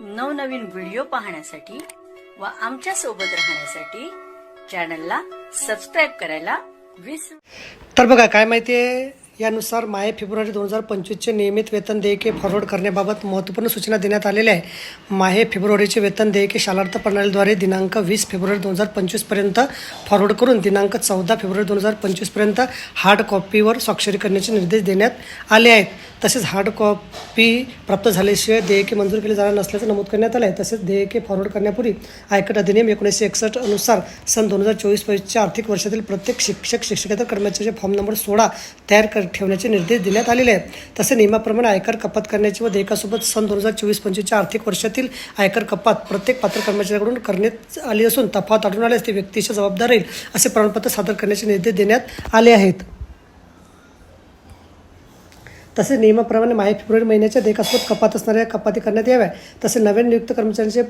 नवनवीन व्हिडिओ पाहण्यासाठी व आमच्यासोबत राहण्यासाठी चॅनलला सबस्क्राईब करायला विसरू तर बघा काय माहिती आहे यानुसार माहे फेब्रुवारी दोन हजार पंचवीसचे नियमित वेतन देयके फॉरवर्ड करण्याबाबत महत्त्वपूर्ण सूचना देण्यात आलेल्या आहे माहे फेब्रुवारीचे वेतन देयके शालार्थ प्रणालीद्वारे दिनांक वीस फेब्रुवारी दोन हजार पंचवीसपर्यंत फॉरवर्ड करून दिनांक चौदा फेब्रुवारी दोन हजार पंचवीसपर्यंत हार्ड कॉपीवर स्वाक्षरी करण्याचे निर्देश देण्यात आले आहेत. तसेच हार्ड कॉपी प्राप्त झाल्याशिवाय देयके मंजूर केले जाणार नसल्याचं नमूद करण्यात आलं आहे. तसेच देयके फॉरवर्ड करण्यापूर्वी आयकर अधिनियम एकोणीसशे एकसष्ट अनुसार सन दोन हजार चोवीस पंचवीसच्या आर्थिक वर्षातील प्रत्येक शिक्षक शिक्षकेतर कर्मचाऱ्याचे फॉर्म नंबर सोळा तयार कर ठेवण्याचे निर्देश देण्यात आलेले आहेत. तसे नियमाप्रमाणे आयकर कपात करण्याची व देयकासोबत सन दोन हजार चोवीस पंचवीसच्या आर्थिक वर्षातील आयकर कपात प्रत्येक पात्र कर्मचाऱ्याकडून करण्यात आली असून तफावत आढळून आल्यास ते व्यक्तीच्या जबाबदार राहील असे प्रमाणपत्र सादर करण्याचे निर्देश देण्यात आले आहेत. तसेच नियमाप्रमाणे माहे फेब्रुवारी महिन्याच्या देखासोबत कपात असणाऱ्या कपाती करण्यात याव्या. तसे नवीन नियुक्त कर्मचाऱ्यांचे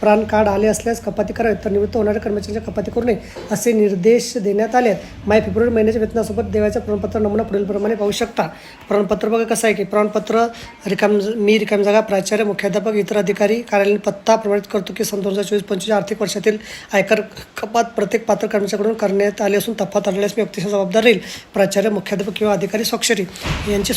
प्राण कार्ड आले असल्यास कपाती करावे तर निवृत्त होणाऱ्या कर्मचाऱ्यांच्या कपाती करू नये असे निर्देश देण्यात आले आहेत. माहे फेब्रुवारी महिन्याच्या वेतनासोबत देवाच्या प्रमाणपत्र नमुना पुढीलप्रमाणे पाहू शकता. प्रमाणपत्र बघा कसं आहे की प्रमाणपत्र रिकाम मी रिकाम जागा प्राचार्य मुख्याध्यापक इतर अधिकारी कार्यालयीन पत्ता प्रमाणित करतो की सन दोन हजार चोवीस पंचवीस आर्थिक वर्षातील आयकर कपात प्रत्येक पात्र कर्मचाऱ्याकडून करण्यात आले असून तफात आढळल्यास मी व्यक्तीच्या जबाबदार राहील. प्राचार्य मुख्याध्यापक किंवा अधिकारी स्वाक्षरी यांची